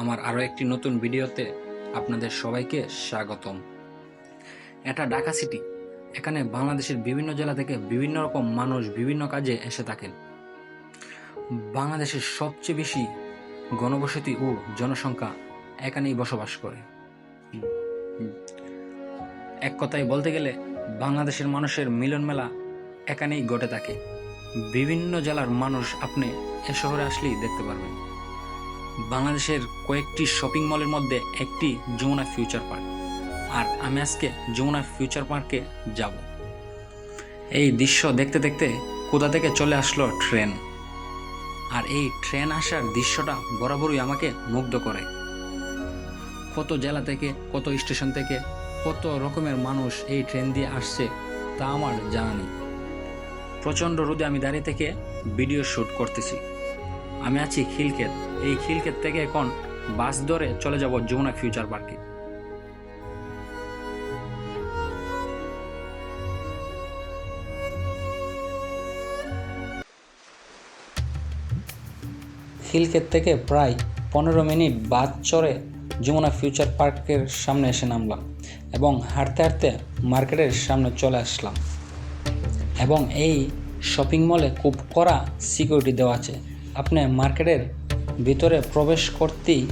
আমার আরও একটি নতুন ভিডিওতে আপনাদের সবাইকে স্বাগতম। এটা ঢাকা সিটি। এখানে বাংলাদেশের বিভিন্ন জেলা থেকে বিভিন্ন রকম মানুষ বিভিন্ন কাজে এসে থাকেন। বাংলাদেশের সবচেয়ে বেশি গণবসতি ও জনসংখ্যা এখানেই বসবাস করে। এক কথায় বলতে গেলে বাংলাদেশের মানুষের মিলন মেলা এখানেই ঘটে থাকে। বিভিন্ন জেলার মানুষ আপনি এ শহরে আসলেই দেখতে পারবেন। বাংলাদেশের কয়েকটি শপিং মলের মধ্যে একটি যমুনা ফিউচার পার্ক আর আমি আজকে যমুনা ফিউচার পার্কে যাব। এই দৃশ্য দেখতে দেখতে কোথা থেকে চলে আসলো ট্রেন আর এই ট্রেন আসার দৃশ্যটা বরাবরই আমাকে মুগ্ধ করে। কত জেলা থেকে, কত স্টেশন থেকে, কত রকমের মানুষ এই ট্রেন দিয়ে আসছে তা আমার জানা নেই। প্রচণ্ড রোদে আমি দাঁড়িয়ে থেকে ভিডিও শ্যুট করতেছি। আমি আছি খিলক্ষেত। এই খিলক্ষেত থেকে এখন বাস ধরে চলে যাব যমুনা ফিউচার পার্কে। খিলক্ষেত থেকে প্রায় পনেরো মিনিট বাস চড়ে যমুনা ফিউচার পার্কের সামনে এসে নামলাম এবং হাঁটতে হাঁটতে মার্কেটের সামনে চলে আসলাম। এবং এই শপিং মলে খুব কড়া সিকিউরিটি দেওয়া আছে। আপনি মার্কেটের ভিতরে প্রবেশ করতেই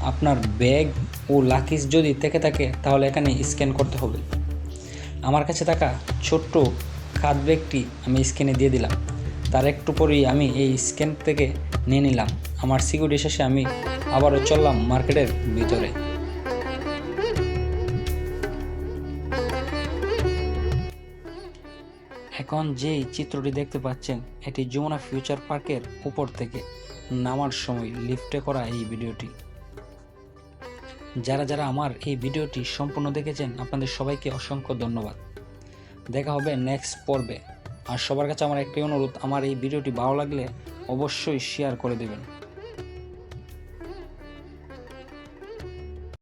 আপনার ব্যাগ ও লাকিজ যদি থেকে থাকে, তাহলে এখানে স্ক্যান করতে হবে। আমার কাছে থাকা ছোট্ট খাদ ব্যাগটি আমি স্ক্যানে দিয়ে দিলাম। তার একটু পরেই আমি এই স্ক্যান থেকে নিয়ে নিলাম। আমার সিকিউরিটি শেষে আমি আবারও চললাম মার্কেটের ভিতরে। এখন যেই চিত্রটি দেখতে পাচ্ছেন, এটি যমুনা ফিউচার পার্কের উপর থেকে নামার সময় লিফটে করা এই ভিডিওটি। যারা যারা আমার এই ভিডিওটি সম্পূর্ণ দেখেছেন, আপনাদের সবাইকে অসংখ্য ধন্যবাদ। দেখা হবে নেক্সট পর্বে। আর সবার কাছে আমার একটি অনুরোধ, আমার এই ভিডিওটি ভালো লাগলে অবশ্যই শেয়ার করে দেবেন।